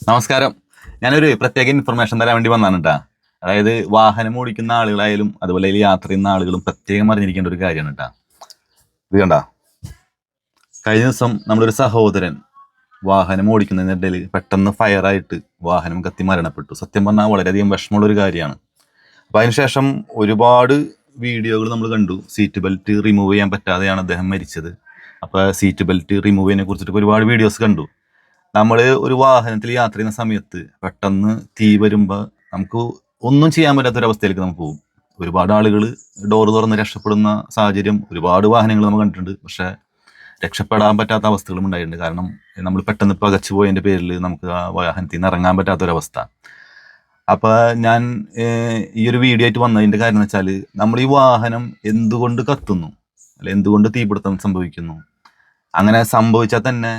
നമസ്കാരം. ഞാനൊരു പ്രത്യേക ഇൻഫർമേഷൻ തരാൻ വേണ്ടി വന്നാണ് കേട്ടാ അതായത് വാഹനം ഓടിക്കുന്ന ആളുകളായാലും അതുപോലെ യാത്ര ചെയ്യുന്ന ആളുകളും പ്രത്യേകം അറിഞ്ഞിരിക്കേണ്ട ഒരു കാര്യമാണ് കേട്ടാ ഇത് കണ്ട. കഴിഞ്ഞ ദിവസം നമ്മളൊരു സഹോദരൻ വാഹനം ഓടിക്കുന്നതിനിടയിൽ പെട്ടെന്ന് ഫയറായിട്ട് വാഹനം കത്തി മരണപ്പെട്ടു. സത്യം പറഞ്ഞാൽ വളരെയധികം വിഷമമുള്ള ഒരു കാര്യമാണ്. അപ്പം അതിനുശേഷം ഒരുപാട് വീഡിയോകൾ നമ്മൾ കണ്ടു. സീറ്റ് ബെൽറ്റ് റിമൂവ് ചെയ്യാൻ പറ്റാതെയാണ് അദ്ദേഹം മരിച്ചത്. അപ്പോൾ സീറ്റ് ബെൽറ്റ് റിമൂവ് ചെയ്യുന്നതിനെ കുറിച്ചിട്ട് ഒരുപാട് വീഡിയോസ് കണ്ടു. നമ്മൾ ഒരു വാഹനത്തിൽ യാത്ര ചെയ്യുന്ന സമയത്ത് പെട്ടെന്ന് തീ വരുമ്പോൾ നമുക്ക് ഒന്നും ചെയ്യാൻ പറ്റാത്തൊരവസ്ഥയിലേക്ക് നമുക്ക് പോകും. ഒരുപാട് ആളുകൾ ഡോറ് തുറന്ന് രക്ഷപ്പെടുന്ന സാഹചര്യം ഒരുപാട് വാഹനങ്ങൾ നമ്മൾ കണ്ടിട്ടുണ്ട്. പക്ഷേ രക്ഷപ്പെടാൻ പറ്റാത്ത അവസ്ഥകളും ഉണ്ടായിട്ടുണ്ട്. കാരണം നമ്മൾ പെട്ടെന്ന് പകച്ചു പോയതിന്റെ പേരിൽ നമുക്ക് ആ വാഹനത്തിൽ നിന്ന് ഇറങ്ങാൻ പറ്റാത്തൊരവസ്ഥ. അപ്പോൾ ഞാൻ ഈ ഒരു വീഡിയോ ആയിട്ട് വന്നതിന്റെ കാര്യം എന്ന് വെച്ചാൽ നമ്മൾ ഈ വാഹനം എന്തുകൊണ്ട് കത്തുന്നു? അല്ലെ എന്തുകൊണ്ട് തീപിടുത്തം സംഭവിക്കുന്നു? അങ്ങനെ സംഭവിച്ചാൽ തന്നെ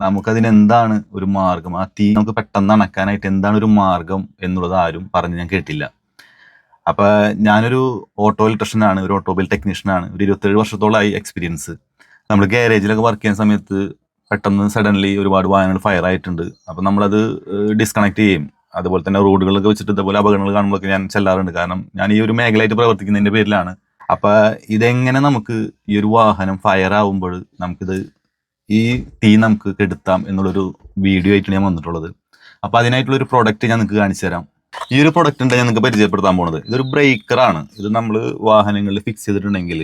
നമുക്കതിന് എന്താണ് ഒരു മാർഗം? ആ തീ നമുക്ക് പെട്ടെന്ന് അണക്കാനായിട്ട് എന്താണ് ഒരു മാർഗം എന്നുള്ളത് ആരും പറഞ്ഞ് ഞാൻ കേട്ടില്ല. അപ്പൊ ഞാനൊരു ഓട്ടോ ഇലക്ട്രീഷ്യനാണ് ഒരു ഓട്ടോമൊബൈൽ ടെക്നീഷ്യനാണ് ഒരു ഇരുപത്തേഴ് വർഷത്തോളമായി എക്സ്പീരിയൻസ് നമ്മൾ ഗാരേജിലൊക്കെ വർക്ക് ചെയ്യുന്ന സമയത്ത് പെട്ടെന്ന് സഡൻലി ഒരുപാട് വാഹനങ്ങൾ ഫയർ ആയിട്ടുണ്ട്. അപ്പം നമ്മളത് ഡിസ്കണക്ട് ചെയ്യും. അതുപോലെ തന്നെ റോഡുകളൊക്കെ വെച്ചിട്ട് ഇതുപോലെ അപകടങ്ങൾ കാണുമ്പോഴൊക്കെ ഞാൻ ചെല്ലാറുണ്ട്. കാരണം ഞാൻ ഈ ഒരു മേഖലയായിട്ട് പ്രവർത്തിക്കുന്നതിന്റെ പേരിലാണ്. അപ്പൊ ഇതെങ്ങനെ നമുക്ക് ഈ ഒരു വാഹനം ഫയർ ആവുമ്പോൾ നമുക്കിത് ഈ തീ നമുക്ക് കെടുത്താം എന്നുള്ളൊരു വീഡിയോ ആയിട്ടാണ് ഞാൻ വന്നിട്ടുള്ളത്. അപ്പൊ അതിനായിട്ടുള്ള ഒരു പ്രോഡക്റ്റ് ഞാൻ നിങ്ങൾക്ക് കാണിച്ചു തരാം. ഈ ഒരു പ്രൊഡക്റ്റ് ഉണ്ട് ഞാൻ നിങ്ങൾക്ക് പരിചയപ്പെടുത്താൻ പോണത്. ഇതൊരു ബ്രേക്കറാണ് ഇത് നമ്മൾ വാഹനങ്ങളിൽ ഫിക്സ് ചെയ്തിട്ടുണ്ടെങ്കിൽ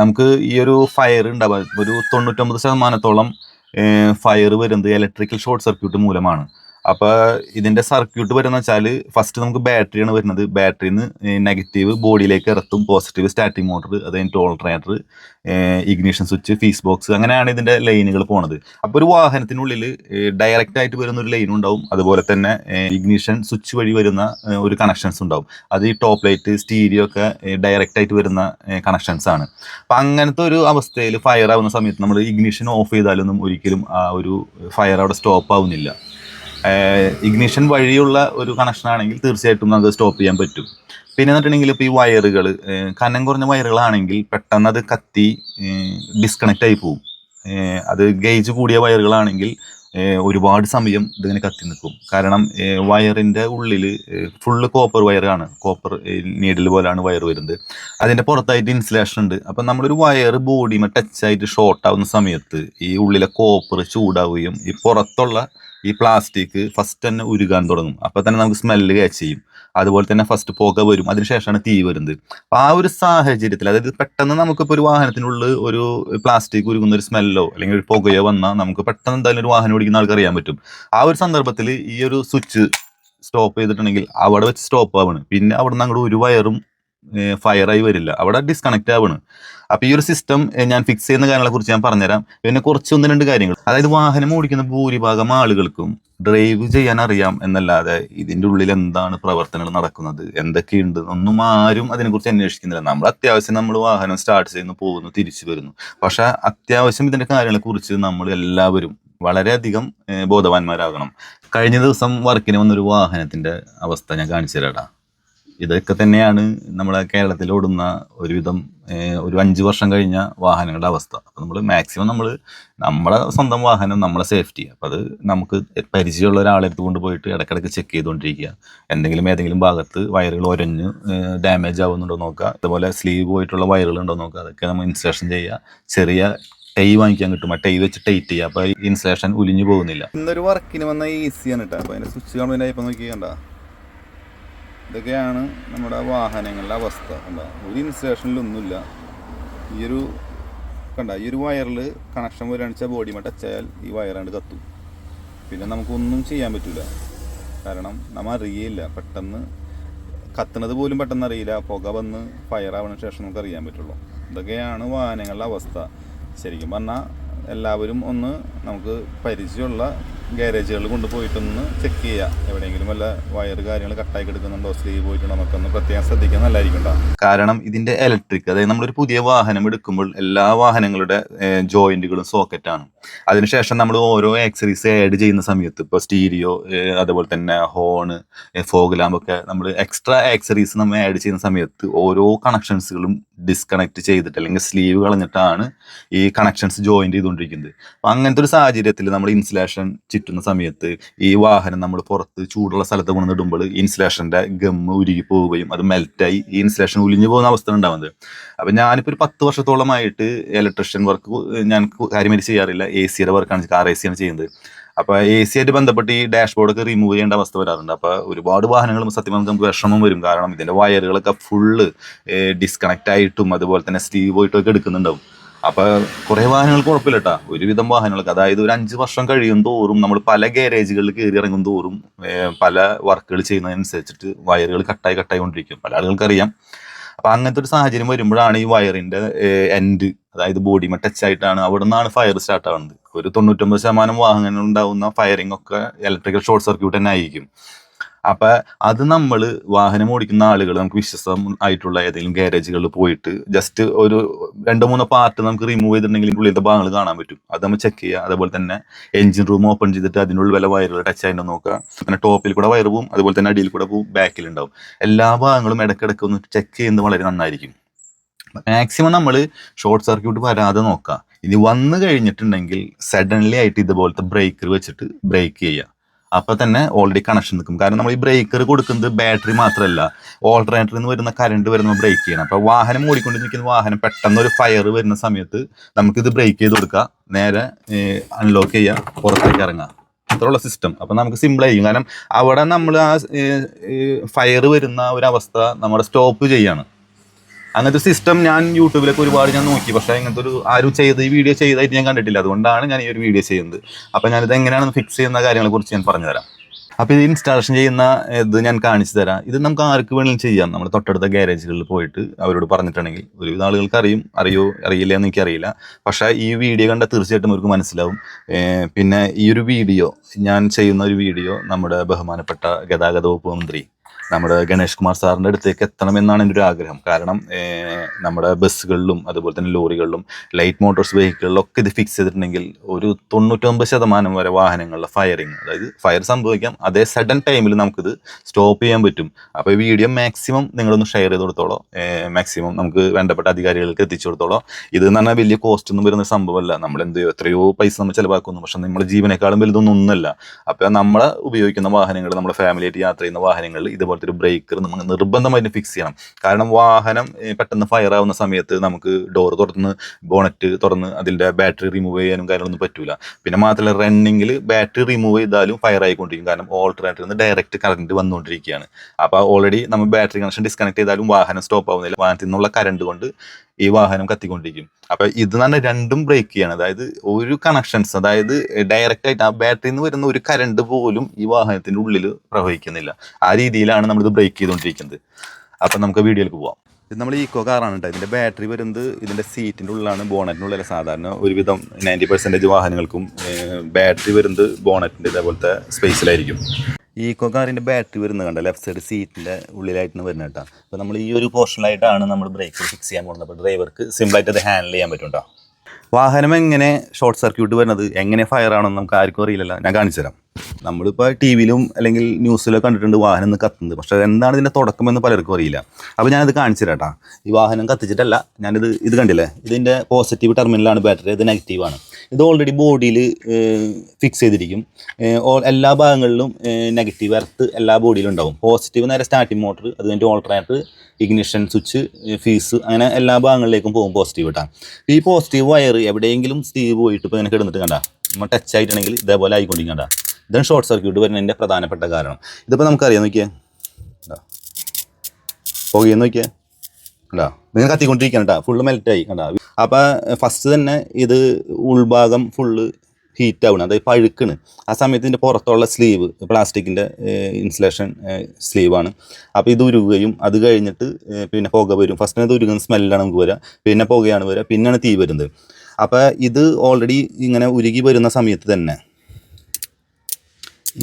നമുക്ക് ഈ ഒരു ഫയർ ഉണ്ടാവുക ഒരു തൊണ്ണൂറ്റൊമ്പത് ശതമാനത്തോളം ഫയർ വരുന്നത് ഇലക്ട്രിക്കൽ ഷോർട്ട് സർക്യൂട്ട് മൂലമാണ്. അപ്പോൾ ഇതിന്റെ സർക്യൂട്ട് വരുന്ന വെച്ചാൽ ഫസ്റ്റ് നമുക്ക് ബാറ്ററിയാണ് വരുന്നത്. ബാറ്ററിന്ന് നെഗറ്റീവ് ബോഡിയിലേക്ക് ഇറത്തും പോസിറ്റീവ് സ്റ്റാർട്ടിംഗ് മോട്ടർ അത് കഴിഞ്ഞിട്ട് alternator ignition switch fuse box അങ്ങനെയാണ് ഇതിന്റെ ലൈനുകൾ പോണത്. അപ്പോൾ ഒരു വാഹനത്തിനുള്ളിൽ ഡയറക്റ്റ് ആയിട്ട് വരുന്ന ഒരു ലൈൻ ഉണ്ടാവും. അതുപോലെ തന്നെ ഇഗ്നീഷൻ സ്വിച്ച് വഴി വരുന്ന ഒരു കണക്ഷൻസ് ഉണ്ടാവും. അത് ഈ ടോപ്പ് ലൈറ്റ് സ്റ്റീരിയോ ഒക്കെ ഡയറക്റ്റ് ആയിട്ട് വരുന്ന കണക്ഷൻസ് ആണ്. അപ്പം അങ്ങനത്തെ ഒരു അവസ്ഥയിൽ ഫയർ ആവുന്ന സമയത്ത് നമ്മൾ ഇഗ്നീഷൻ ഓഫ് ചെയ്താലൊന്നും ഒരിക്കലും ആ ഒരു ഫയർ അവിടെ സ്റ്റോപ്പ് ആവുന്നില്ല. ഇഗ്നിഷൻ വഴിയുള്ള ഒരു കണക്ഷൻ ആണെങ്കിൽ തീർച്ചയായിട്ടും നമുക്ക് സ്റ്റോപ്പ് ചെയ്യാൻ പറ്റും. പിന്നെ എന്നിട്ടുണ്ടെങ്കിൽ ഇപ്പോൾ ഈ വയറുകൾ കനം കുറഞ്ഞ വയറുകളാണെങ്കിൽ പെട്ടെന്ന് അത് കത്തി ഡിസ്കണക്റ്റ് ആയി പോകും അത് ഗേജ് കൂടിയ വയറുകളാണെങ്കിൽ ഒരുപാട് സമയം ഇതിങ്ങനെ കത്തി നിൽക്കും. കാരണം വയറിന്റെ ഉള്ളിൽ ഫുള്ള് കോപ്പർ വയറാണ് കോപ്പർ നീഡിൽ പോലെയാണ് വയർ വരുന്നത്. അതിന്റെ പുറത്തായിട്ട് ഇൻസുലേഷൻ ഉണ്ട്. അപ്പം നമ്മളൊരു വയർ ബോഡിമേ ടച്ചായിട്ട് ഷോർട്ട് ആവുന്ന സമയത്ത് ഈ ഉള്ളിലെ കോപ്പർ ചൂടാവുകയും ഈ പുറത്തുള്ള ഈ പ്ലാസ്റ്റിക് ഫസ്റ്റ് തന്നെ ഉരുകാൻ തുടങ്ങും. അപ്പോൾ തന്നെ നമുക്ക് സ്മെല്ല് ക്യാച്ച് ചെയ്യും. അതുപോലെ തന്നെ ഫസ്റ്റ് പുക വരും. അതിനുശേഷമാണ് തീ വരുന്നത്. അപ്പോൾ ആ ഒരു സാഹചര്യത്തിൽ അതായത് പെട്ടെന്ന് നമുക്കിപ്പോൾ ഒരു വാഹനത്തിനുള്ളിൽ ഒരു പ്ലാസ്റ്റിക് ഉരുകുന്ന ഒരു സ്മെല്ലോ അല്ലെങ്കിൽ ഒരു പുകയോ വന്നാൽ നമുക്ക് പെട്ടെന്ന് എന്തായാലും ഒരു വാഹനം ഓടിക്കുന്ന ആൾക്ക് അറിയാൻ പറ്റും. ആ ഒരു സന്ദർഭത്തിൽ ഈ ഒരു സ്വിച്ച് സ്റ്റോപ്പ് ചെയ്തിട്ടുണ്ടെങ്കിൽ അവിടെ വെച്ച് സ്റ്റോപ്പ് ആവണം. പിന്നെ അവിടെ നിന്ന് അങ്ങോട്ട് ഒരു വയറും ഫയറായി വരില്ല. അവിടെ ഡിസ്കണക്ട് ആവണ്. അപ്പൊ ഈ ഒരു സിസ്റ്റം ഞാൻ ഫിക്സ് ചെയ്യുന്ന കാര്യങ്ങളെ കുറിച്ച് ഞാൻ പറഞ്ഞുതരാം. പിന്നെ കുറച്ച് ഒന്ന് രണ്ട് കാര്യങ്ങൾ. അതായത് വാഹനം ഓടിക്കുന്ന ഭൂരിഭാഗം ആളുകൾക്കും ഡ്രൈവ് ചെയ്യാൻ അറിയാം എന്നല്ലാതെ ഇതിന്റെ ഉള്ളിൽ എന്താണ് പ്രവർത്തനങ്ങൾ നടക്കുന്നത്? എന്തൊക്കെയുണ്ട്? ഒന്നും ആരും അതിനെക്കുറിച്ച് അന്വേഷിക്കുന്നില്ല. നമ്മൾ അത്യാവശ്യം നമ്മൾ വാഹനം സ്റ്റാർട്ട് ചെയ്യുന്നു പോകുന്നു തിരിച്ചു വരുന്നു. പക്ഷെ അത്യാവശ്യം ഇതിന്റെ കാര്യങ്ങളെ കുറിച്ച് നമ്മൾ എല്ലാവരും വളരെയധികം ബോധവാന്മാരാകണം. കഴിഞ്ഞ ദിവസം വർക്കിന് വന്നൊരു വാഹനത്തിന്റെ അവസ്ഥ ഞാൻ കാണിച്ചു തരാടാ ഇതൊക്കെ തന്നെയാണ് നമ്മളെ കേരളത്തിൽ ഓടുന്ന ഒരുവിധം ഒരു അഞ്ച് വർഷം കഴിഞ്ഞ വാഹനങ്ങളുടെ അവസ്ഥ. നമ്മൾ മാക്സിമം നമ്മൾ നമ്മളെ സ്വന്തം വാഹനം നമ്മളെ സേഫ്റ്റി അപ്പം അത് നമുക്ക് പരിചയമുള്ള ഒരാളെ അടുത്ത് കൊണ്ടുപോയിട്ട് ഇടയ്ക്കിടയ്ക്ക് ചെക്ക് ചെയ്തുകൊണ്ടിരിക്കുക. എന്തെങ്കിലും ഏതെങ്കിലും ഭാഗത്ത് വയറുകൾ ഒരഞ്ഞ് ഡാമേജ് ആവുന്നുണ്ടോ നോക്കുക. അതുപോലെ സ്ലീവ് പോയിട്ടുള്ള വയറുകൾ ഉണ്ടോ നോക്കുക. അതൊക്കെ നമ്മൾ ഇൻസ്റ്റലേഷൻ ചെയ്യുക. ചെറിയ ടൈ വാങ്ങിക്കാൻ കിട്ടും. ആ ടൈ വെച്ച് ടൈറ്റ് ചെയ്യുക. അപ്പോൾ ഇൻസ്റ്റലേഷൻ ഉലിഞ്ഞു പോകുന്നില്ല. ഇന്നൊരു വർക്കിന് വന്ന ഈസിയാണ് കേട്ടോ അപ്പോൾ അതിന്റെ സ്വിച്ച് കാണുമ്പോൾ നോക്കി കണ്ട ഇതൊക്കെയാണ് നമ്മുടെ വാഹനങ്ങളുടെ അവസ്ഥ. കണ്ട? ഒരു ഇൻസ്റ്റേഷനിലൊന്നുമില്ല ഈ ഒരു കണ്ട? ഈ ഒരു വയറിൽ കണക്ഷൻ വരണിച്ച വെച്ചാൽ ബോഡിമേ ഈ വയറാണ്ട് കത്തും. പിന്നെ നമുക്കൊന്നും ചെയ്യാൻ പറ്റില്ല കാരണം നമ്മൾ അറിയില്ല പെട്ടെന്ന് കത്തുന്നത് പോലും പെട്ടെന്ന് അറിയില്ല. പുക വന്ന് ഫയർ ആവുന്ന ശേഷം നമുക്ക് അറിയാൻ പറ്റുള്ളൂ. ഇതൊക്കെയാണ് വാഹനങ്ങളുടെ അവസ്ഥ. ശരിക്കും പറഞ്ഞാൽ എല്ലാവരും ഒന്ന് നമുക്ക് പരിചയമുള്ള ഗ്യാരേജുകളിൽ കൊണ്ടുപോയിട്ടൊന്ന് ചെക്ക് ചെയ്യുക. എവിടെയെങ്കിലും വല്ല വയർ കാര്യങ്ങൾ കട്ടായി എടുക്കുന്നുണ്ടോ സ്ലീവ് പോയിട്ടുണ്ടോ നമുക്കൊന്ന് പ്രത്യേകം ശ്രദ്ധിക്കാൻ നല്ലതായിരിക്കും കാരണം ഇതിന്റെ ഇലക്ട്രിക് അതായത് നമ്മളൊരു പുതിയ വാഹനം എടുക്കുമ്പോൾ എല്ലാ വാഹനങ്ങളുടെ ജോയിന്റുകളും സോക്കറ്റാണ് അതിനുശേഷം നമ്മൾ ഓരോ ആക്സറീസ് ആഡ് ചെയ്യുന്ന സമയത്ത് ഇപ്പോൾ സ്റ്റീരിയോ അതുപോലെ തന്നെ ഹോണ് ഫോഗ് ലാമ്പൊക്കെ നമ്മൾ എക്സ്ട്രാ ആക്സറീസ് നമ്മൾ ആഡ് ചെയ്യുന്ന സമയത്ത് ഓരോ കണക്ഷൻസുകളും ഡിസ്കണക്ട് ചെയ്തിട്ട് അല്ലെങ്കിൽ സ്ലീവ് കളഞ്ഞിട്ടാണ് ഈ കണക്ഷൻസ് ജോയിൻ ചെയ്തുകൊണ്ടിരിക്കുന്നത്. അപ്പം അങ്ങനത്തെ ഒരു സാഹചര്യത്തിൽ നമ്മൾ ഇൻസുലേഷൻ ചുറ്റുന്ന സമയത്ത് ഈ വാഹനം നമ്മൾ പുറത്ത് ചൂടുള്ള സ്ഥലത്ത് കൊണ്ടിടുമ്പോൾ ഇൻസുലേഷന്റെ ഗമ്മ് ഉരുകി പോവുകയും അത് മെൽറ്റായി ഈ ഇൻസുലേഷൻ ഉലിഞ്ഞു പോകുന്ന അവസ്ഥ ഉണ്ടാവുന്നത്. അപ്പൊ ഞാനിപ്പോ ഒരു പത്ത് വർഷത്തോളമായിട്ട് ഇലക്ട്രീഷ്യൻ വർക്ക് ഞാൻ കാര്യമായി ചെയ്യാറില്ല. എ സിയുടെ വർക്കാണ് കാർ എ സിയാണ് ചെയ്യുന്നത്. അപ്പൊ എ സി ആയിട്ട് ബന്ധപ്പെട്ട് ഈ ഡാഷ്ബോർഡ് ഒക്കെ റിമൂവ് ചെയ്യേണ്ട അവസ്ഥ വരാറുണ്ട്. അപ്പൊ ഒരുപാട് വാഹനങ്ങളും സത്യം പറഞ്ഞാൽ നമുക്ക് വിഷമം വരും. കാരണം ഇതിന്റെ വയറുകളൊക്കെ ഫുള്ള് ഡിസ്കണക്ട് ആയിട്ടും അതുപോലെ തന്നെ സ്റ്റീവ് പോയിട്ടും ഒക്കെ എടുക്കുന്നുണ്ടാവും. അപ്പൊ കുറെ വാഹനങ്ങൾ കുഴപ്പമില്ല കേട്ടാ ഒരുവിധം വാഹനങ്ങൾക്ക് അതായത് ഒരു അഞ്ച് വർഷം കഴിയും തോറും നമ്മൾ പല ഗാരേജുകളിൽ കയറി ഇറങ്ങും തോറും പല വർക്കുകൾ ചെയ്യുന്നതനുസരിച്ചിട്ട് വയറുകൾ കട്ടായി കട്ടായി കൊണ്ടിരിക്കും. പല ആളുകൾക്ക് അറിയാം അപ്പൊ അങ്ങനത്തെ ഒരു സാഹചര്യം വരുമ്പോഴാണ് ഈ വയറിന്റെ എൻഡ് അതായത് ബോഡി ടച്ച് ആയിട്ടാണ് അവിടെ നിന്നാണ് ഫയർ സ്റ്റാർട്ട് ആവുന്നത്. ഒരു തൊണ്ണൂറ്റൊമ്പത് ശതമാനം വാഹനങ്ങൾ ഉണ്ടാവുന്ന ഫയറിംഗ് ഒക്കെ ഇലക്ട്രിക്കൽ ഷോർട്ട് സർക്യൂട്ട് തന്നെ ആയിരിക്കും. അപ്പൊ അത് നമ്മൾ വാഹനം ഓടിക്കുന്ന ആളുകൾ നമുക്ക് വിശ്വസം ആയിട്ടുള്ള ഏതെങ്കിലും ഗാരേജുകളിൽ പോയിട്ട് ജസ്റ്റ് ഒരു രണ്ടോ മൂന്നോ പാർട്ട് നമുക്ക് റിമൂവ് ചെയ്തിട്ടുണ്ടെങ്കിൽ ഇതിന്റെ ഉള്ളിലത്തെ ഭാഗങ്ങൾ കാണാൻ പറ്റും. അത് നമ്മൾ ചെക്ക് ചെയ്യുക. അതേപോലെ തന്നെ എഞ്ചിൻ റൂം ഓപ്പൺ ചെയ്തിട്ട് അതിനുള്ളിൽ വല്ല വയറുകൾ ടച്ച് ആയിട്ട് നോക്കുക. പിന്നെ ടോപ്പിൽ കൂടെ വയർ പോവും. അതുപോലെ തന്നെ അടിയിൽ കൂടെ പോവും. ബാക്കിൽ ഉണ്ടാവും. എല്ലാ ഭാഗങ്ങളും ഇടയ്ക്കിടയ്ക്ക് ഒന്ന് ചെക്ക് ചെയ്യുന്നത് വളരെ നന്നായിരിക്കും. മാക്സിമം നമ്മൾ ഷോർട്ട് സർക്യൂട്ട് വരാതെ നോക്കുക. ഇനി വന്നു കഴിഞ്ഞിട്ടുണ്ടെങ്കിൽ സഡൻലി ആയിട്ട് ഇതുപോലത്തെ ബ്രേക്കർ വെച്ചിട്ട് ബ്രേക്ക് ചെയ്യുക. അപ്പൊ തന്നെ ഓൾറെഡി കണക്ഷൻ നിൽക്കും. കാരണം നമ്മൾ ഈ ബ്രേക്കർ കൊടുക്കുന്നത് ബാറ്ററി മാത്രമല്ല. ഓൾട്ടർനേറ്ററിൽ നിന്ന് വരുന്ന കറണ്ട് വരുന്ന ബ്രേക്ക് ചെയ്യണം. അപ്പൊ വാഹനം ഓടിക്കൊണ്ടിരിക്കുന്ന വാഹനം പെട്ടെന്ന് ഒരു ഫയർ വരുന്ന സമയത്ത് നമുക്ക് ഇത് ബ്രേക്ക് ചെയ്ത് കൊടുക്കുക നേരെ അൺലോക്ക് ചെയ്യുക പുറത്തേക്ക് ഇറങ്ങുക അത്രയുള്ള സിസ്റ്റം അപ്പൊ നമുക്ക് സിമ്പിൾ ആയിരിക്കും. കാരണം അവിടെ നമ്മൾ ആ ഫയർ വരുന്ന ഒരു അവസ്ഥ നമ്മുടെ സ്റ്റോപ്പ് ചെയ്യാണ്. അങ്ങനത്തെ സിസ്റ്റം ഞാൻ യൂട്യൂബിലൊക്കെ ഒരുപാട് ഞാൻ നോക്കി. പക്ഷേ ഇങ്ങനത്തെ ഒരു ആരും ചെയ്ത് ഈ വീഡിയോ ചെയ്തായിട്ട് ഞാൻ കണ്ടിട്ടില്ല. അതുകൊണ്ടാണ് ഞാൻ ഈ ഒരു വീഡിയോ ചെയ്യുന്നത്. അപ്പോൾ ഞാനിത് എങ്ങനെയാണ് ഫിക്സ് ചെയ്യുന്ന കാര്യങ്ങളെക്കുറിച്ച് ഞാൻ പറഞ്ഞുതരാം. അപ്പോൾ ഇത് ഇൻസ്റ്റാളേഷൻ ചെയ്യുന്ന ഇത് ഞാൻ കാണിച്ചു തരാം. ഇത് നമുക്ക് ആർക്ക് വേണമെങ്കിലും ചെയ്യാം. നമ്മൾ തൊട്ടടുത്ത ഗാരേജുകളിൽ പോയിട്ട് അവരോട് പറഞ്ഞിട്ടുണ്ടെങ്കിൽ ഒരുവിധ ആളുകൾക്ക് അറിയും. അറിയോ? അറിയില്ല എന്ന് എനിക്കറിയില്ല. പക്ഷേ ഈ വീഡിയോ കണ്ടാൽ തീർച്ചയായിട്ടും അവർക്ക് മനസ്സിലാവും. പിന്നെ ഈ ഒരു വീഡിയോ ഞാൻ ചെയ്യുന്ന ഒരു വീഡിയോ നമ്മുടെ ബഹുമാനപ്പെട്ട ഗതാഗത വകുപ്പ് മന്ത്രി നമ്മുടെ ഗണേഷ് കുമാർ സാറിന്റെ അടുത്തേക്ക് എത്തണമെന്നാണ് എന്റെ ഒരു ആഗ്രഹം. കാരണം നമ്മുടെ ബസ്സുകളിലും അതുപോലെ തന്നെ ലോറികളിലും ലൈറ്റ് മോട്ടോഴ്സ് വെഹിക്കിളിലും ഒക്കെ ഇത് ഫിക്സ് ചെയ്തിട്ടുണ്ടെങ്കിൽ ഒരു തൊണ്ണൂറ്റൊമ്പത് ശതമാനം വരെ വാഹനങ്ങളുടെ ഫയറിങ് അതായത് ഫയർ സംഭവിക്കാം. അതേ സഡൻ ടൈമിൽ നമുക്കിത് സ്റ്റോപ്പ് ചെയ്യാൻ പറ്റും. അപ്പോൾ ഈ വീഡിയോ മാക്സിമം നിങ്ങളൊന്ന് ഷെയർ ചെയ്ത് കൊടുത്തോളോ. മാക്സിമം നമുക്ക് വേണ്ടപ്പെട്ട അധികാരികൾക്ക് എത്തിച്ചു കൊടുത്തോളോ. ഇത് എന്ന് പറഞ്ഞാൽ വലിയ കോസ്റ്റ് ഒന്നും വരുന്ന സംഭവമല്ല. നമ്മൾ എന്ത് എത്രയോ പൈസ നമ്മൾ ചിലവാക്കുന്നു. പക്ഷെ നമ്മുടെ ജീവനേക്കാളും വലുതൊന്നും ഒന്നുമല്ല. അപ്പോൾ നമ്മൾ ഉപയോഗിക്കുന്ന വാഹനങ്ങൾ നമ്മുടെ ഫാമിലിയായിട്ട് യാത്ര ചെയ്യുന്ന വാഹനങ്ങളിൽ ഇതുപോലത്തെ ഒരു ബ്രേക്കർ നമുക്ക് നിർബന്ധമായിട്ട് ഫിക്സ് ചെയ്യണം. കാരണം വാഹനം പെട്ടെന്ന് ഫയർ ആവുന്ന സമയത്ത് നമുക്ക് ഡോർ തുറന്ന് ബോണറ്റ് തുറന്ന് അതിന്റെ ബാറ്ററി റിമൂവ് ചെയ്യാനും കാര്യങ്ങളൊന്നും പറ്റൂല. പിന്നെ മാത്രമല്ല റണ്ണിങ്ങിൽ ബാറ്ററി റിമൂവ് ചെയ്താലും ഫയർ ആയിക്കൊണ്ടിരിക്കും. കാരണം ഓൾട്ടർനേറ്ററിൽ നിന്ന് ഡയറക്റ്റ് കറണ്ട് വന്നുകൊണ്ടിരിക്കുകയാണ്. അപ്പോൾ ഓൾറെഡി നമ്മൾ ബാറ്ററി കണക്ഷൻ ഡിസ്കണക്ട് ചെയ്താലും വാഹനം സ്റ്റോപ്പ് ആവുന്നില്ല വാഹനത്തിൽ നിന്നുള്ള കറണ്ട് കൊണ്ട് ഈ വാഹനം കത്തിക്കൊണ്ടിരിക്കും. അപ്പൊ ഇത് തന്നെ രണ്ടും ബ്രേക്ക് ചെയ്യണം. അതായത് ഒരു കണക്ഷൻസ് അതായത് ഡയറക്റ്റ് ആയിട്ട് ആ ബാറ്ററിയിൽ നിന്ന് വരുന്ന ഒരു കരണ്ട് പോലും ഈ വാഹനത്തിന്റെ ഉള്ളിൽ പ്രവഹിക്കുന്നില്ല. ആ രീതിയിലാണ് നമ്മളിത് ബ്രേക്ക് ചെയ്തുകൊണ്ടിരിക്കുന്നത് അപ്പൊ നമുക്ക് വീഡിയോയിലേക്ക് പോവാം. ഇത് നമ്മൾ ഈക്കോ കാറാണ് കേട്ടോ ഇതിന്റെ ബാറ്ററി വരുന്നത് ഇതിന്റെ സീറ്റിന്റെ ഉള്ളിലാണ്. ബോണറ്റിനുള്ളിൽ സാധാരണ ഒരുവിധം നയന്റി പെർസെന്റേജ് വാഹനങ്ങൾക്കും ബാറ്ററി വരുന്നത് ബോണറ്റിന്റെ ഇതേപോലത്തെ സ്പേസിലായിരിക്കും ഈക്കോ കാറിന്റെ ബാറ്ററി വരുന്നത് കണ്ട? ലെഫ്റ്റ് സൈഡ് സീറ്റിന്റെ ഉള്ളിലായിട്ടാണ് വരുന്നത് കേട്ടോ. അപ്പോൾ നമ്മൾ ഈ ഒരു പോർഷനിലായിട്ടാണ് നമ്മൾ ബ്രേക്ക് ഫിക്സ് ചെയ്യാൻ പോകുന്നത്. അപ്പോൾ ഡ്രൈവർക്ക് സിമ്പിളായിട്ട് അത് ഹാൻഡിൽ ചെയ്യാൻ പറ്റും കേട്ടോ. വാഹനം എങ്ങനെ ഷോർട്ട് സർക്യൂട്ട് വരുന്നത്? എങ്ങനെ ഫയർ ആണെന്ന് നമുക്ക് ആർക്കും അറിയില്ലല്ലോ. ഞാൻ കാണിച്ചു തരാം നമ്മളിപ്പോൾ ടി വിയിലും അല്ലെങ്കിൽ ന്യൂസിലൊക്കെ കണ്ടിട്ടുണ്ട് വാഹനം ഒന്ന് കത്തുന്നത്. പക്ഷേ എന്താണ് ഇതിന്റെ തുടക്കമെന്ന് പലർക്കും അറിയില്ല. അപ്പോൾ ഞാനത് കാണിച്ചു തരാട്ടാ ഈ വാഹനം കത്തിച്ചിട്ടല്ല ഞാനിത് ഇത് കണ്ടില്ലേ? ഇതിന്റെ പോസിറ്റീവ് ടെർമിനലാണ് ബാറ്ററി ഇത് നെഗറ്റീവാണ് ഇത് ഓൾറെഡി ബോഡിയിൽ ഫിക്സ് ചെയ്തിരിക്കും. എല്ലാ ഭാഗങ്ങളിലും നെഗറ്റീവ് എർത്ത് എല്ലാ ബോഡിയിലും ഉണ്ടാവും. പോസിറ്റീവ് നേരെ സ്റ്റാർട്ടിംഗ് മോട്ടർ അത് കഴിഞ്ഞിട്ട് ഓൾട്ടർനേറ്റർ ഇഗ്നിഷൻ സ്വിച്ച് ഫീസ് അങ്ങനെ എല്ലാ ഭാഗങ്ങളിലേക്കും പോകും പോസിറ്റീവ് ഇട്ടാ ഈ പോസിറ്റീവ് വയർ എവിടെയെങ്കിലും സ്റ്റീവ് പോയിട്ട് ഇപ്പോൾ ഇങ്ങനെ കിടന്നിട്ട് കണ്ട. നമ്മൾ ടച്ച് ആയിട്ടുണ്ടെങ്കിൽ ഇതേപോലെ ആയിക്കൊണ്ടിരിക്കണ്ട കണ്ട. ഇതാണ് ഷോർട്ട് സർക്യൂട്ട് വരുന്നതിന്റെ പ്രധാനപ്പെട്ട കാരണം. ഇതിപ്പോൾ നമുക്കറിയാം നോക്കിയേ. പുകയെന്ന് നോക്കിയേ. കണ്ടോ? നിങ്ങൾ കത്തിക്കൊണ്ടിരിക്കണം കേട്ടോ. ഫുള്ള് മെൽറ്റായി കണ്ടോ? അപ്പോൾ ഫസ്റ്റ് തന്നെ ഇത് ഉൾഭാഗം ഫുള്ള് ഹീറ്റ് ആവണം. അതായത് പഴുക്കണ്. ആ സമയത്ത് ഇതിന്റെ പുറത്തുള്ള സ്ലീവ് പ്ലാസ്റ്റിക്കിന്റെ ഇൻസുലേഷൻ സ്ലീവാണ് അപ്പോൾ ഇത് ഉരുകയും അത് കഴിഞ്ഞിട്ട് പിന്നെ പുക വരും. ഫസ്റ്റ് ഇത് ഉരുകുന്ന സ്മെല്ലാണ് നമുക്ക് വരിക പിന്നെ പുകയാണ് വരിക പിന്നെയാണ് തീ വരുന്നത്. അപ്പോൾ ഇത് ഓൾറെഡി ഇങ്ങനെ ഉരുകി വരുന്ന സമയത്ത് തന്നെ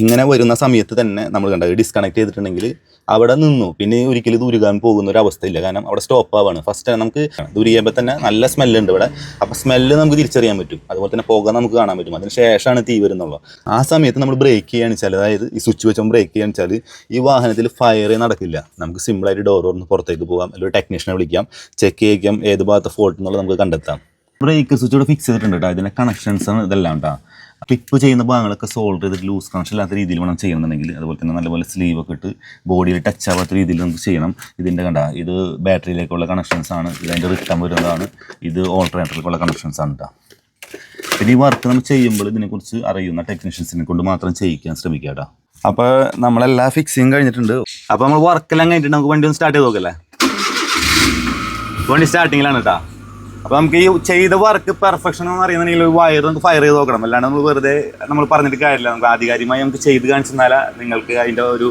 ഇങ്ങനെ വരുന്ന സമയത്ത് തന്നെ നമ്മൾ കണ്ടത് ഡിസ്കണക്ട് ചെയ്തിട്ടുണ്ടെങ്കിൽ അവിടെ നിന്നു. പിന്നെ ഒരിക്കലും ഇത് പോകുന്ന ഒരു അവസ്ഥയില്ല. കാരണം അവിടെ സ്റ്റോപ്പ് ആവാണ്. ഫസ്റ്റ് നമുക്ക് ഉരുകിയപ്പോൾ തന്നെ നല്ല സ്മെല്ലുണ്ട് ഇവിടെ. അപ്പോൾ സ്മെല്ല് നമുക്ക് തിരിച്ചറിയാൻ പറ്റും. അതുപോലെ തന്നെ പുക നമുക്ക് കാണാൻ പറ്റും. അതിന് ശേഷമാണ് തീ വരുന്നുള്ളത്. ആ സമയത്ത് നമ്മൾ ബ്രേക്ക് ചെയ്യുകയാണ് വെച്ചാൽ അതായത് ഈ സ്വിച്ച് വെച്ചാൽ ബ്രേക്ക് ചെയ്യുകയാണെന്ന് വെച്ചാൽ ഈ വാഹനത്തിൽ ഫയർ നടക്കില്ല. നമുക്ക് സിമ്പിളായിട്ട് ഡോർ തുറന്ന് പുറത്തേക്ക് പോകാം. അല്ലെങ്കിൽ ടെക്നീഷ്യനെ വിളിക്കാം. ചെക്ക് ചെയ്യിക്കാം. ഏത് ഭാഗത്ത് ഫോൾട്ട് എന്നുള്ളത് നമുക്ക് കണ്ടെത്താം. ബ്രേക്ക് സ്വിച്ച് ഫിക്സ് ചെയ്തിട്ടുണ്ട് കേട്ടോ ഇതിന്റെ കണക്ഷൻസ് ഇതെല്ലാം കേട്ടോ ക്ലിപ്പ് ചെയ്യുന്ന ഭാഗങ്ങളൊക്കെ സോൾവ് ചെയ്തിട്ട് ലൂസ് കണക്ഷൻ ഇല്ലാത്ത രീതിയിൽ വേണം ചെയ്യണമെന്നുണ്ടെങ്കിൽ. അതുപോലെ തന്നെ നല്ലപോലെ സ്ലീവ് ഒക്കെ ഇട്ട് ബോഡിയിൽ ടച്ച് ആവാത്ത രീതിയിൽ നമുക്ക് ചെയ്യണം. ഇതിന്റെ കണ്ട ഇത് ബാറ്ററിയിലേക്കുള്ള കണക്ഷൻസ് ആണ്. ഇതിന്റെ റിട്ടേൺ വരുന്നതാണ്. ഇത് ഓൾട്ടർനേറ്ററിലേക്കുള്ള കണക്ഷൻസ് ആണ് കേട്ടോ പിന്നെ ഈ വർക്ക് നമ്മൾ ചെയ്യുമ്പോൾ ഇതിനെക്കുറിച്ച് അറിയുന്ന ടെക്നീഷ്യൻസിനെ കൊണ്ട് മാത്രം ചെയ്യിക്കാൻ ശ്രമിക്കുക കേട്ടോ അപ്പോൾ നമ്മളെല്ലാ ഫിക്സിങ് കഴിഞ്ഞിട്ടുണ്ട്. അപ്പോൾ നമ്മൾ വർക്കെല്ലാം കഴിഞ്ഞിട്ട് നമുക്ക് വണ്ടി ഒന്ന് സ്റ്റാർട്ട് ചെയ്ത് നോക്കല്ലേ? വണ്ടി സ്റ്റാർട്ടിങ്ങിലാണ് കേട്ടോ അപ്പോൾ നമുക്ക് ഈ ചെയ്ത വർക്ക് പെർഫെക്ഷൻ എന്ന് അറിയുന്നുണ്ടെങ്കിൽ ഒരു വയർ നമുക്ക് ഫയർ ചെയ്ത് നോക്കണം. അല്ലാണ്ട് നമ്മൾ വെറുതെ നമ്മൾ പറഞ്ഞിട്ട് കാര്യമില്ല. നമുക്ക് ആധികാരികമായി നമുക്ക് ചെയ്ത് കാണിച്ചു തന്നാലേ നിങ്ങൾക്ക് അതിന്റെ ഒരു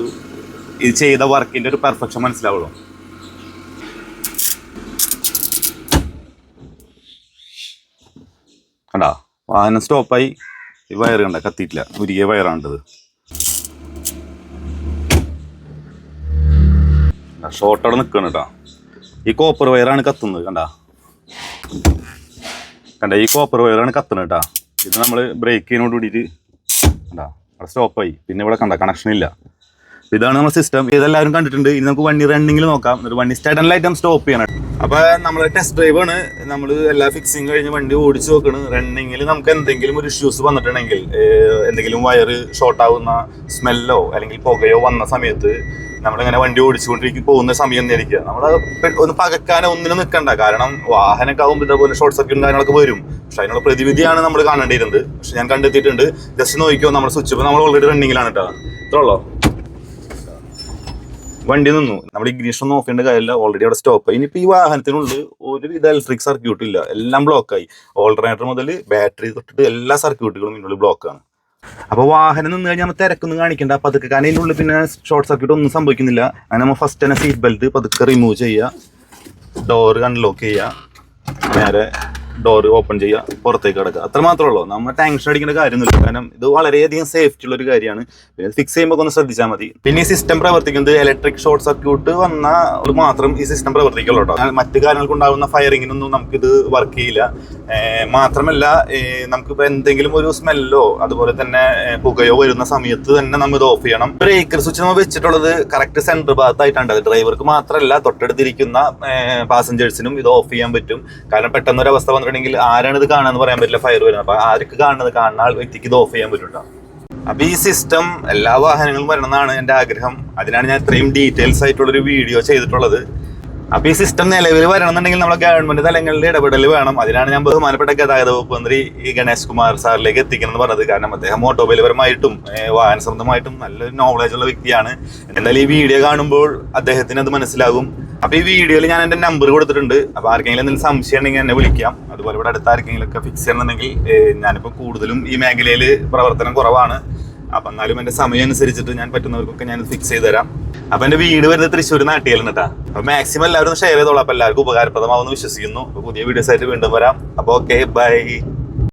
ഇത് ചെയ്ത വർക്കിന്റെ ഒരു പെർഫെക്ഷൻ മനസ്സിലാവുള്ളൂ. കണ്ടാ? വാഹനം സ്റ്റോപ്പായി ഈ വയർ കണ്ട കത്തിയിട്ടില്ല. ഉരുകിയ വയറാണ്ടത് ഷോർട്ട് അവിടെ നിൽക്കണം കേട്ടോ. ഈ കോപ്പർ വയറാണ് കത്തുന്നത് കണ്ട? കണ്ട ഈ കോപ്പർ വയറാണ് കത്തണ കേട്ടോ ഇത് നമ്മൾ ബ്രേക്കിനോട് കൂടിയിട്ട് കണ്ടാ അവിടെ സ്റ്റോപ്പായി പിന്നെ ഇവിടെ കണ്ട കണക്ഷൻ ഇല്ല. ഇതാണ് നമ്മുടെ സിസ്റ്റം ഇതെല്ലാവരും കണ്ടിട്ടുണ്ട്. ഇനി നമുക്ക് വണ്ടി റണ്ണിങ്ങിൽ നോക്കാം. ഒരു വണ്ടി സ്റ്റാർട്ടനിലായിട്ട് നമ്മൾ സ്റ്റോപ്പ് ചെയ്യണം അപ്പൊ നമ്മൾ ടെസ്റ്റ് ഡ്രൈവ് ആണ്. നമ്മൾ എല്ലാ ഫിക്സിങ് കഴിഞ്ഞ് വണ്ടി ഓടിച്ചു നോക്കണ്. റണ്ണിങ്ങിൽ നമുക്ക് എന്തെങ്കിലും ഒരു ഇഷ്യൂസ് വന്നിട്ടുണ്ടെങ്കിൽ എന്തെങ്കിലും വയറ് ഷോർട്ട് ആവുന്ന സ്മെല്ലോ അല്ലെങ്കിൽ പുകയോ വന്ന സമയത്ത് നമ്മളിങ്ങനെ വണ്ടി ഓടിച്ചുകൊണ്ടിരിക്കും പോകുന്ന സമയം നേരിക്കുക നമ്മൾ ഒന്ന് പകക്കാനോ ഒന്നിനും നിൽക്കണ്ട. കാരണം വാഹനമൊക്കെ ആകുമ്പോൾ ഇതേപോലെ ഷോർട്ട് സർക്യൂട്ടും കാര്യങ്ങളൊക്കെ വരും. പക്ഷെ അതിനുള്ള പ്രതിവിധിയാണ് നമ്മൾ കാണേണ്ടിയിരുന്നത്. പക്ഷെ ഞാൻ കണ്ടെത്തിയിട്ടുണ്ട്. ജസ്റ്റ് നോക്കിയോ നമ്മൾ സ്വിച്ച് ഇപ്പോൾ നമ്മൾ ഓൾറെഡി റണ്ണിങ്ങിലാണ് കേട്ടോ ഇത്രേ ഉള്ളോ? വണ്ടി നിന്നു. നമ്മൾ ഇഗ്നീഷൻ നോക്കേണ്ട കാര്യമില്ല. ഓൾറെഡി അവിടെ സ്റ്റോപ്പ് ആയി. ഇനിയിപ്പോൾ ഈ വാഹനത്തിനുള്ളിൽ ഒരുവിധ ഇലക്ട്രിക് സർക്യൂട്ട് ഇല്ല. എല്ലാം ബ്ലോക്കായി ഓൾട്ടർനേറ്റർ മുതൽ ബാറ്ററി തൊട്ടിട്ട് എല്ലാ സർക്യൂട്ടുകളും ഇതിനുള്ളിൽ ബ്ലോക്കാണ് അപ്പോൾ വാഹനം നിന്ന് കഴിഞ്ഞാൽ നമ്മൾ തിരക്കൊന്നും കാണിക്കണ്ട പതുക്കെ. കാരണം ഇതിനുള്ളിൽ പിന്നെ ഷോർട്ട് സർക്യൂട്ട് ഒന്നും സംഭവിക്കുന്നില്ല. അങ്ങനെ നമ്മൾ ഫസ്റ്റ് തന്നെ സീറ്റ് ബെൽറ്റ് പതുക്കെ റിമൂവ് ചെയ്യുക. ഡോർ അൺലോക്ക് ചെയ്യുക. നേരെ ഡോർ ഓപ്പൺ ചെയ്യുക പുറത്തേക്ക് കിടക്കുക. അത്ര മാത്രമേ ഉള്ളൂ. നമ്മൾ ടെൻഷൻ അടിക്കേണ്ട കാര്യമൊന്നുമില്ല. കാരണം ഇത് വളരെയധികം സേഫ്റ്റി ഉള്ള ഒരു കാര്യമാണ്. പിന്നെ ഫിക്സ് ചെയ്യുമ്പോൾ ഒന്ന് ശ്രദ്ധിച്ചാൽ മതി. പിന്നെ ഈ സിസ്റ്റം പ്രവർത്തിക്കുന്നത് ഇലക്ട്രിക് ഷോർട്ട് സർക്യൂട്ട് വന്ന മാത്രം ഈ സിസ്റ്റം പ്രവർത്തിക്കുള്ളൂ കേട്ടോ മറ്റു കാര്യങ്ങൾക്ക് ഉണ്ടാകുന്ന ഫയറിങ്ങിനൊന്നും നമുക്കിത് വർക്ക് ചെയ്യില്ല. മാത്രമല്ല നമുക്കിപ്പോൾ എന്തെങ്കിലും ഒരു സ്മെല്ലോ അതുപോലെ തന്നെ പുകയോ വരുന്ന സമയത്ത് തന്നെ നമ്മൾ ഇത് ഓഫ് ചെയ്യണം. ബ്രേക്കർ സ്വിച്ച് നമ്മൾ വെച്ചിട്ടുള്ളത് കറക്റ്റ് സെന്റർ ഭാഗത്തായിട്ടാണ് ഡ്രൈവർക്ക് മാത്രമല്ല തൊട്ടടുത്തിരിക്കുന്ന പാസഞ്ചേഴ്സിനും ഇത് ഓഫ് ചെയ്യാൻ പറ്റും. കാരണം പെട്ടെന്ന് ഒരു അവസ്ഥ വന്നിട്ടുണ്ടെങ്കിൽ ആരാണ് ഇത് കാണാന്ന് പറയാൻ പറ്റില്ല. ഫയർ വരുന്നത്. അപ്പൊ ആർക്ക് കാണുന്നത്? കാണുന്ന ആൾ വ്യക്തിക്ക് ഇത് ഓഫ് ചെയ്യാൻ പറ്റും അപ്പൊ ഈ സിസ്റ്റം എല്ലാ വാഹനങ്ങളും വരണമെന്നാണ് എന്റെ ആഗ്രഹം. അതിനാണ് ഞാൻ ഇത്രയും ഡീറ്റെയിൽസ് ആയിട്ടുള്ള ഒരു വീഡിയോ ചെയ്തിട്ടുള്ളത്. അപ്പൊ ഈ സിസ്റ്റം നിലവിൽ വരണമെന്നുണ്ടെങ്കിൽ നമ്മുടെ ഗവൺമെന്റ് തലങ്ങളിൽ ഇടപെടൽ വേണം. അതിനാണ് ഞാൻ ബഹുമാനപ്പെട്ട ഗതാഗത വകുപ്പ് മന്ത്രി ഈ ഗണേഷ് കുമാർ സാറിലേക്ക് എത്തിക്കണം എന്ന് പറഞ്ഞത്. കാരണം അദ്ദേഹം ഓട്ടോമൊബൈൽപരമായിട്ടും ഏഹ്, വാഹന സംബന്ധമായിട്ടും നല്ലൊരു നോളജ് ഉള്ള വ്യക്തിയാണ്. എന്തായാലും ഈ വീഡിയോ കാണുമ്പോൾ അദ്ദേഹത്തിന് അത് മനസ്സിലാകും. അപ്പൊ ഈ വീഡിയോയിൽ ഞാൻ എന്റെ നമ്പർ കൊടുത്തിട്ടുണ്ട്. അപ്പൊ ആർക്കെങ്കിലും എന്തെങ്കിലും സംശയം ഉണ്ടെങ്കിൽ എന്നെ വിളിക്കാം. അതുപോലെ ഇവിടെ അടുത്ത് ആർക്കെങ്കിലും ഒക്കെ ഫിക്സ് ചെയ്യണമെന്നുണ്ടെങ്കിൽ ഞാനിപ്പോൾ ഞാനിപ്പോ കൂടുതലും ഈ മേഖലയിൽ പ്രവർത്തനം കുറവാണ്. അപ്പൊ എന്നാലും എന്റെ സമയം അനുസരിച്ചിട്ട് ഞാൻ പറ്റുന്നവർക്കൊക്കെ ഞാൻ ഫിക്സ് ചെയ്ത് തരാം. അപ്പൊ എന്റെ വീട് വരുന്നത് തൃശ്ശൂർ നാട്ടിയാലും കേട്ടാ അപ്പൊ മാക്സിമം എല്ലാവരും ഷെയർ ചെയ്തോളാം. അപ്പൊ എല്ലാവർക്കും ഉപകാരപ്രദമാവുമെന്ന് വിശ്വസിക്കുന്നു. പുതിയ വീഡിയോസ് ആയിട്ട് വീണ്ടും വരാം. അപ്പൊ ഓക്കെ ബൈ